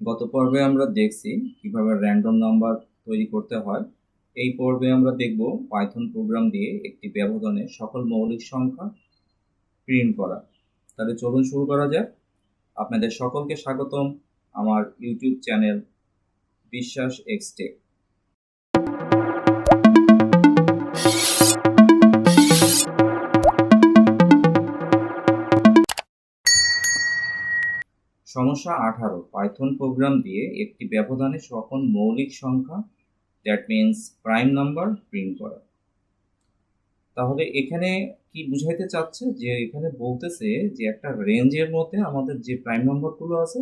গত পর্বে আমরা দেখছি কীভাবে র্যান্ডম নাম্বার তৈরি করতে হয়। এই পর্বে আমরা দেখব পাইথন প্রোগ্রাম দিয়ে একটি ব্যবধানে সকল মৌলিক সংখ্যা প্রিন্ট করা। তাহলে চলুন শুরু করা যাক। আপনাদের সকলকে স্বাগতম আমার ইউটিউব চ্যানেল বিশ্বাস এক্সটেক সমস্যা আঠারো। পাইথন প্রোগ্রাম দিয়ে একটি ব্যবধানে সকল মৌলিক সংখ্যা that means prime number print করা। তাহলে এখানে কি বুঝাইতে চাচ্ছে? যে এখানে বলতেছে যে একটা রেঞ্জের মধ্যে আমাদের যে প্রাইম নাম্বারগুলো আছে,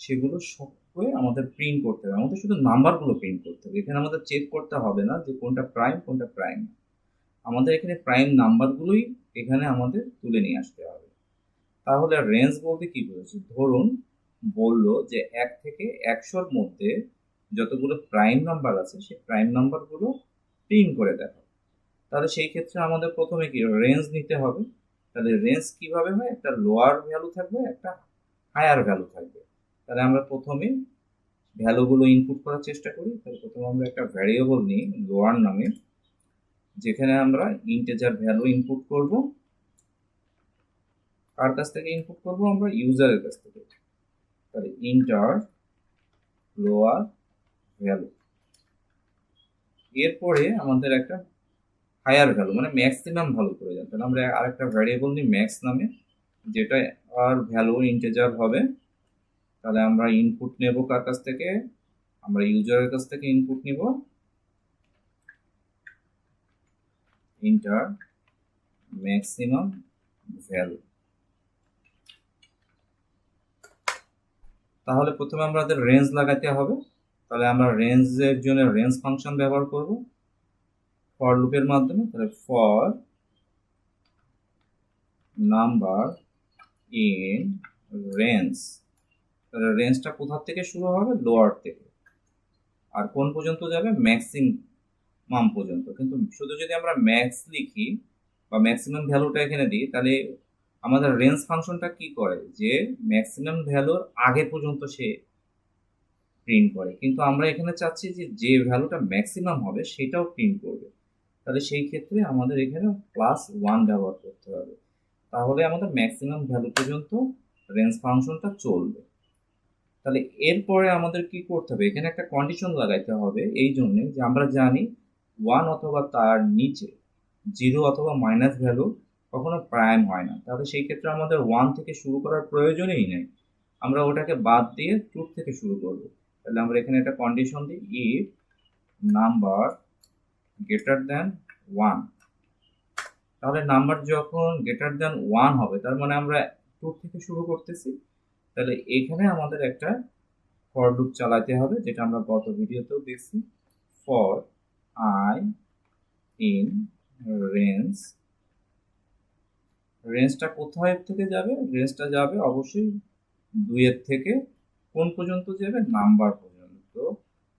সেগুলো সব হয়ে আমাদের প্রিন্ট করতে হবে। আমাদের শুধু নাম্বারগুলো প্রিন্ট করতে হবে। এখানে আমাদের চেক করতে হবে না যে কোনটা প্রাইম কোনটা প্রাইম আমাদের এখানে প্রাইম নাম্বারগুলোই এখানে আমাদের তুলে নিয়ে আসতে হবে। তাহলে রেঞ্জ বলতে কি বলেছে ধরুন বলল যে এক থেকে একশোর মধ্যে যতগুলো প্রাইম নাম্বার আছে সেই প্রাইম নাম্বারগুলো প্রিন্ট করে দেখো। তাহলে সেই ক্ষেত্রে আমাদের প্রথমে কি রেঞ্জ নিতে হবে। তাহলে রেঞ্জ কীভাবে হয়? একটা লোয়ার ভ্যালু থাকবে, একটা হায়ার ভ্যালু থাকবে। তাহলে আমরা প্রথমে ভ্যালুগুলো ইনপুট করার চেষ্টা করি। তাহলে প্রথমে আমরা একটা ভ্যারিয়েবল নিই লোয়ার নামে। যেখানে আমরা ইন্টেজার ভ্যালু ইনপুট করব। কার কাছ থেকে ইনপুট করব? আমরা ইউজারের কাছ থেকে। তাহলে ইন্টার লোয়ার ভ্যালু এরপরে আমাদের একটা হায়ার ভ্যালু মানে ম্যাক্সিমাম ভ্যালু যান তাহলে আমরা আরেকটা ভ্যারিয়েবল নিই ম্যাক্স নামে, যেটা আর ভ্যালু ইন্টেজার হবে। তাহলে আমরা ইনপুট নেব কার কাছ থেকে? আমরা ইউজারের কাছ থেকে ইনপুট নিব। ইন্টার ম্যাক্সিমাম ভ্যালু তাহলে প্রথমে আমাদের রেঞ্জ লাগাতে হবে। তাহলে আমরা রেঞ্জের জন্য রেঞ্জ ফাংশন ব্যবহার করব। ফর লুপের মাধ্যমে, তাহলে ফর নাম্বার ইন রেঞ্জ তাহলে রেঞ্জটা কোথা থেকে শুরু হবে? লোয়ার থেকে। আর কোন পর্যন্ত যাবে? ম্যাক্সিমাম পর্যন্ত। কিন্তু শুধু যদি আমরা ম্যাক্স লিখি বা ম্যাক্সিমাম ভ্যালুটা এখানে দিই, তাহলে আমাদের রেঞ্জ ফাংশনটা কি করে? যে ম্যাক্সিমাম ভ্যালুর আগে পর্যন্ত সে প্রিন্ট করে। কিন্তু আমরা এখানে চাচ্ছি যে যে ভ্যালুটা ম্যাক্সিমাম হবে, সেটাও প্রিন্ট করবে। তাহলে সেই ক্ষেত্রে আমাদের এখানে প্লাস ওয়ান ব্যবহার করতে হবে। তাহলে আমাদের ম্যাক্সিমাম ভ্যালু পর্যন্ত রেঞ্জ ফাংশনটা চলবে। তাহলে এরপরে আমাদের কি করতে হবে? এখানে একটা কন্ডিশন লাগাইতে হবে এই জন্যে যে আমরা জানি ওয়ান অথবা তার নিচে জিরো অথবা মাইনাস ভ্যালু কখনো প্রাইম হয় না। তাহলে সেই ক্ষেত্রে আমাদের ওয়ান থেকে শুরু করার প্রয়োজনই নেই। আমরা ওটাকে বাদ দিয়ে টু থেকে শুরু করব। তাহলে আমরা এখানে একটা কন্ডিশন দিই if number greater than one তাহলে নাম্বার যখন গ্রেটার দ্যান ওয়ান হবে, তার মানে আমরা টু থেকে শুরু করতেছি, তাহলে এখানে আমাদের একটা ফর লুপ চালাতে হবে, যেটা আমরা গত ভিডিওতেও দেখছি। ফর আই ইন রেঞ্জ রেঞ্জটা কোথায় থেকে যাবে? রেঞ্জটা যাবে অবশ্যই দুইয়ের থেকে কোন পর্যন্ত যাবে? নাম্বার পর্যন্ত।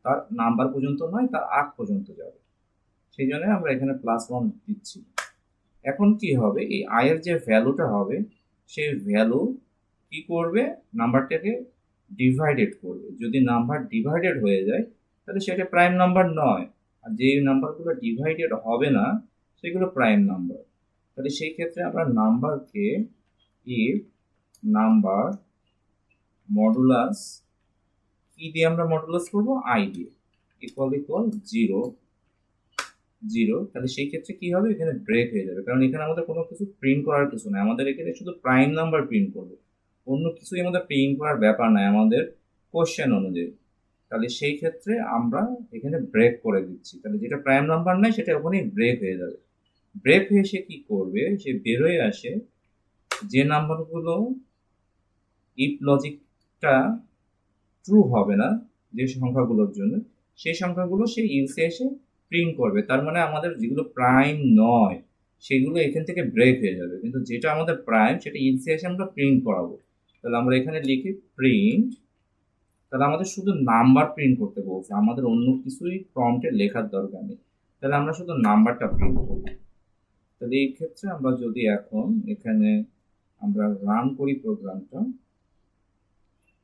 তার নাম্বার পর্যন্ত নয়, তার আগ পর্যন্ত যাবে। সেই জন্য আমরা এখানে প্লাস ওয়ান দিচ্ছি। এখন কি হবে? এই আয়ের যে ভ্যালুটা হবে, সেই ভ্যালু কি করবে? নাম্বারটাকে ডিভাইডেড করবে। যদি নাম্বার ডিভাইডেড হয়ে যায়, তাহলে সেটা প্রাইম নাম্বার নয়। আর যে নাম্বারগুলো ডিভাইডেড হবে না, সেগুলো প্রাইম নাম্বার তাহলে সেই ক্ষেত্রে আমরা নাম্বারকে ইফ নাম্বার মডুলাস কি দিয়ে আমরা মডুলাস করব? আই দিয়ে। ইকুয়াল ইকুয়াল জিরো জিরো তাহলে সেই ক্ষেত্রে কি হবে? এখানে ব্রেক হয়ে যাবে। কারণ এখানে আমাদের কোনো কিছু প্রিন্ট করার কিছু নেই। আমাদের এখানে শুধু প্রাইম নাম্বার প্রিন্ট করবে। অন্য কিছুই আমাদের প্রিন্ট করার ব্যাপার নাই। আমাদের কোশ্চেন অনুযায়ী। তাহলে সেই ক্ষেত্রে আমরা এখানে ব্রেক করে দিচ্ছি। তাহলে যেটা প্রাইম নাম্বার নাই, সেটা ওখানেই ব্রেক হয়ে যাবে। ব্রেক হয়ে সে কি করবে? সে বেরোয় আসে, যে নাম্বারগুলো ইফ লজিকটা ট্রু হবে না, যে সংখ্যাগুলোর জন্য, সেই সংখ্যাগুলো সে ইউসে এসে প্রিন্ট করবে। তার মানে আমাদের যেগুলো প্রাইম নয়, সেগুলো এখান থেকে ব্রেক হয়ে যাবে। কিন্তু যেটা আমাদের প্রাইম সেটা ইলসে এসে আমরা প্রিন্ট করাবো। তাহলে আমরা এখানে লিখি প্রিন্ট তাহলে আমাদের শুধু নাম্বার প্রিন্ট করতে বলছে। আমাদের অন্য কিছুই প্রম্পটে লেখার দরকার নেই। তাহলে আমরা শুধু নাম্বারটা প্রিন্ট করব। তাহলে এই ক্ষেত্রে আমরা যদি এখন এখানে আমরা রান করি প্রোগ্রামটা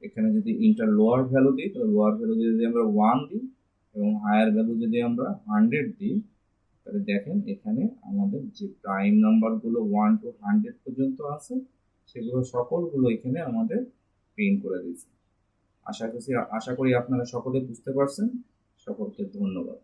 এখানে যদি ইন্টার লোয়ার ভ্যালু দিই, তাহলে লোয়ার ভ্যালু যদি আমরা ওয়ান দিই এবং হায়ার ভ্যালু যদি আমরা হান্ড্রেড দিই, তাহলে দেখেন এখানে আমাদের যে প্রাইম নাম্বারগুলো ওয়ান টু হান্ড্রেড পর্যন্ত আছে, সেগুলো সকলগুলো এখানে আমাদের প্রিন্ট করে দিয়েছে। আশা করছি, আশা করি আপনারা সকলে বুঝতে পারছেন। সকলকে ধন্যবাদ।